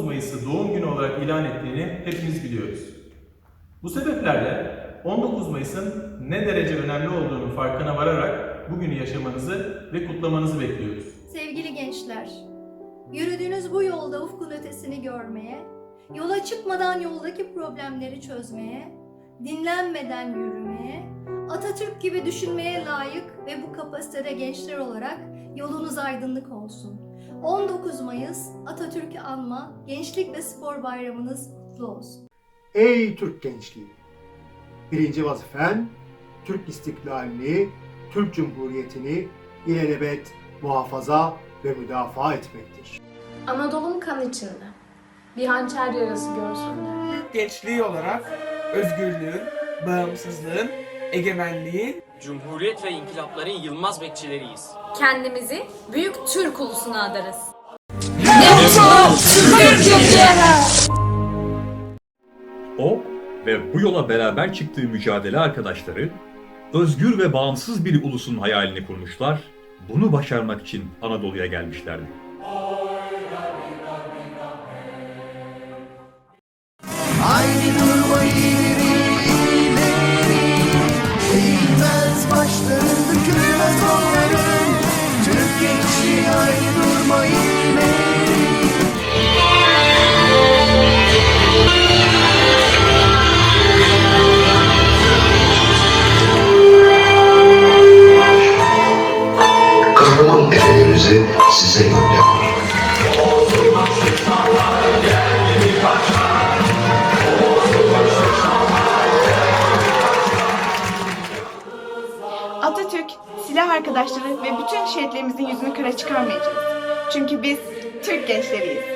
Mayıs'ı doğum günü olarak ilan ettiğini hepimiz biliyoruz. Bu sebeplerle 19 Mayıs'ın ne derece önemli olduğunu farkına vararak bugünü yaşamanızı ve kutlamanızı bekliyoruz. Sevgili gençler, yürüdüğünüz bu yolda ufkun ötesini görmeye, yola çıkmadan yoldaki problemleri çözmeye, dinlenmeden yürümeye, Atatürk gibi düşünmeye layık ve bu kapasitede gençler olarak yolunuz aydınlık olsun. 19 Mayıs Atatürk'ü anma, Gençlik ve Spor Bayramınız kutlu olsun. Ey Türk gençliği! Birinci vazifen Türk istiklalini, Türk Cumhuriyeti'ni ilelebet muhafaza ve müdafaa etmektir. Anadolu'nun kan içinde. Bir hançer yarası göğsünde. Türk gençliği olarak özgürlüğün, bağımsızlığın, egemenliğin Cumhuriyet ve inkılapların yılmaz bekçileriyiz. Kendimizi büyük Türk ulusuna adarız. O ve bu yola beraber çıktığı mücadele arkadaşları özgür ve bağımsız bir ulusun hayalini kurmuşlar. Bunu başarmak için Anadolu'ya gelmişlerdi. Kahraman efelerinizi size gönderiyor. Atatürk, silah arkadaşları ve bütün şehitlerimizin yüzünü kara çıkarmayacağız. Çünkü biz Türk gençleriyiz.